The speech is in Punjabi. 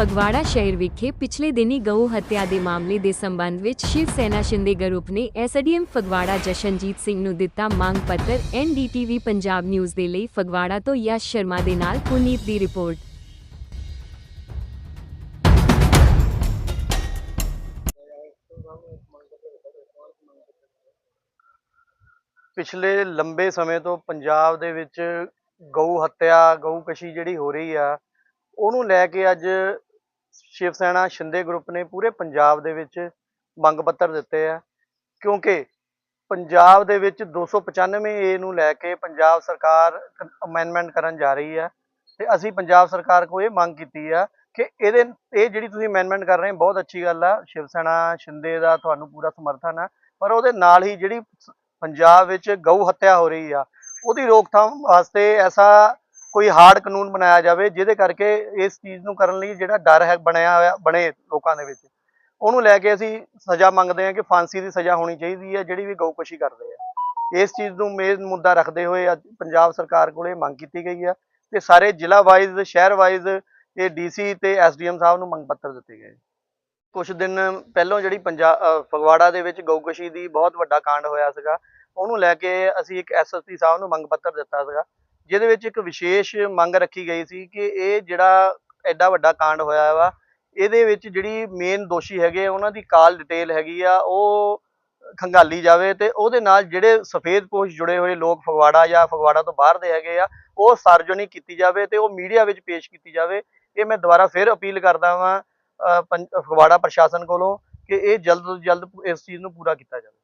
ਫਗਵਾੜਾ ਸ਼ਹਿਰ ਵਿਖੇ ਪਿਛਲੇ ਦਿਨੀ ਗਊ ਹੱਤਿਆ ਦੇ ਮਾਮਲੇ ਦੇ ਸੰਬੰਧ ਵਿੱਚ ਸ਼ਿਵ ਸੈਨਾ ਸ਼ਿੰਦੇ ਗਰੁੱਪ ਨੇ ਐਸਡੀਐਮ ਫਗਵਾੜਾ ਜਸ਼ਨਜੀਤ ਸਿੰਘ ਨੂੰ ਦਿੱਤਾ ਮੰਗ ਪੱਤਰ, ਐਨਡੀਟੀਵੀ ਪੰਜਾਬ ਨਿਊਜ਼ ਦੇ ਲਈ ਫਗਵਾੜਾ ਤੋਂ ਯਸ਼ ਸ਼ਰਮਾ ਦੇ ਨਾਲ ਪੁਨੀਤ ਦੀ ਰਿਪੋਰਟ। ਪਿਛਲੇ ਲੰਬੇ ਸਮੇਂ ਤੋਂ ਪੰਜਾਬ ਦੇ ਵਿੱਚ ਗਊ ਹੱਤਿਆ, ਗਊ ਕਸ਼ੀ ਜਿਹੜੀ ਹੋ ਰਹੀ ਆ, ਉਹਨੂੰ ਲੈ ਕੇ ਅੱਜ ਸ਼ਿਵ ਸੈਨਾ, ਸ਼ਿੰਦੇ ਗਰੁੱਪ ਨੇ ਪੂਰੇ ਪੰਜਾਬ ਦੇ ਵਿੱਚ ਮੰਗ ਪੱਤਰ ਦਿੱਤੇ ਆ, ਕਿਉਂਕਿ ਪੰਜਾਬ ਦੇ ਵਿੱਚ 295 ਏ ਨੂੰ ਲੈ ਕੇ ਪੰਜਾਬ ਸਰਕਾਰ ਅਮੈਂਡਮੈਂਟ ਕਰਨ ਜਾ ਰਹੀ ਹੈ ਤੇ ਅਸੀਂ ਪੰਜਾਬ ਸਰਕਾਰ ਕੋਲ ਇਹ ਮੰਗ ਕੀਤੀ ਆ ਕਿ ਇਹਦੇ, ਇਹ ਜਿਹੜੀ ਤੁਸੀਂ ਅਮੈਂਡਮੈਂਟ ਕਰ ਰਹੇ ਹੋ, ਬਹੁਤ ਅੱਛੀ ਗੱਲ ਆ, ਸ਼ਿਵ ਸੈਨਾ, ਸ਼ਿੰਦੇ ਦਾ ਤੁਹਾਨੂੰ ਪੂਰਾ ਸਮਰਥਨ ਆ, ਪਰ ਉਹਦੇ ਨਾਲ ਹੀ ਜਿਹੜੀ ਪੰਜਾਬ ਵਿੱਚ ਗਊ ਹੱਤਿਆ ਹੋ ਰਹੀ ਆ, ਉਹਦੀ ਰੋਕਥਾਮ ਵਾਸਤੇ ਐਸਾ ਕੋਈ ਹਾਰਡ ਕਾਨੂੰਨ ਬਣਾਇਆ ਜਾਵੇ, ਜਿਹਦੇ ਕਰਕੇ ਇਸ ਚੀਜ਼ ਨੂੰ ਕਰਨ ਲਈ ਜਿਹੜਾ ਡਰ ਹੈ, ਬਣਿਆ ਹੋਇਆ, ਬਣੇ ਲੋਕਾਂ ਦੇ ਵਿੱਚ। ਉਹਨੂੰ ਲੈ ਕੇ ਅਸੀਂ ਸਜ਼ਾ ਮੰਗਦੇ ਹਾਂ ਕਿ ਫਾਂਸੀ ਦੀ ਸਜ਼ਾ ਹੋਣੀ ਚਾਹੀਦੀ ਹੈ, ਜਿਹੜੀ ਵੀ ਗਊਕਸ਼ੀ ਕਰਦੇ ਆ। ਇਸ ਚੀਜ਼ ਨੂੰ ਮੇਨ ਮੁੱਦਾ ਰੱਖਦੇ ਹੋਏ ਅੱਜ ਪੰਜਾਬ ਸਰਕਾਰ ਕੋਲੇ ਮੰਗ ਕੀਤੀ ਗਈ ਹੈ ਤੇ ਸਾਰੇ ਜ਼ਿਲ੍ਹਾ ਵਾਈਜ਼, ਸ਼ਹਿਰ ਵਾਈਜ਼, ਇਹ ਡੀਸੀ ਤੇ ਐਸਡੀਐਮ ਸਾਹਿਬ ਨੂੰ ਮੰਗ ਪੱਤਰ ਦਿੱਤੇ ਗਏ। ਕੁਝ ਦਿਨ ਪਹਿਲਾਂ ਜਿਹੜੀ ਪੰਜਾਬ ਫਗਵਾੜਾ ਦੇ ਵਿੱਚ ਗਊਕਸ਼ੀ ਦੀ ਬਹੁਤ ਵੱਡਾ ਕਾਂਡ ਹੋਇਆ ਸੀਗਾ, ਉਹਨੂੰ ਲੈ ਕੇ ਅਸੀਂ ਇੱਕ ਐਸਐਸਪੀ ਸਾਹਿਬ ਨੂੰ ਮੰਗ ਪੱਤਰ ਦਿੱਤਾ ਸੀਗਾ। ਜਿਹਦੇ ਵਿੱਚ ਇੱਕ ਵਿਸ਼ੇਸ਼ ਮੰਗ ਰੱਖੀ ਗਈ ਸੀ ਕਿ ਇਹ ਜਿਹੜਾ ਐਡਾ ਵੱਡਾ ਕਾਂਡ ਹੋਇਆ ਵਾ ਇਹਦੇ ਵਿੱਚ ਜਿਹੜੀ ਮੇਨ ਦੋਸ਼ੀ ਹੈਗੇ ਆ, ਉਹਨਾਂ ਦੀ ਕਾਲ ਡਿਟੇਲ ਹੈਗੀ ਆ ਉਹ ਖੰਗਾਲੀ ਜਾਵੇ ਤੇ ਉਹਦੇ ਨਾਲ ਜਿਹੜੇ ਸਫੇਦ ਪੋਸ਼ ਜੁੜੇ ਹੋਏ ਲੋਕ ਫਗਵਾੜਾ ਜਾਂ ਫਗਵਾੜਾ ਤੋਂ ਬਾਹਰ ਦੇ ਹੈਗੇ ਆ ਉਹ ਸਾਰਜਨਿਕ ਕੀਤੀ ਜਾਵੇ ਤੇ ਉਹ ਮੀਡੀਆ ਵਿੱਚ ਪੇਸ਼ ਕੀਤੀ ਜਾਵੇ। ਇਹ ਮੈਂ ਦੁਬਾਰਾ ਫਿਰ ਅਪੀਲ ਕਰਦਾ ਵਾਂ ਅਹ, ਫਗਵਾੜਾ ਪ੍ਰਸ਼ਾਸਨ ਕੋਲੋਂ ਕਿ ਇਹ ਜਲਦ ਤੋਂ ਜਲਦ ਇਸ ਚੀਜ਼ ਨੂੰ ਪੂਰਾ ਕੀਤਾ ਜਾਵੇ।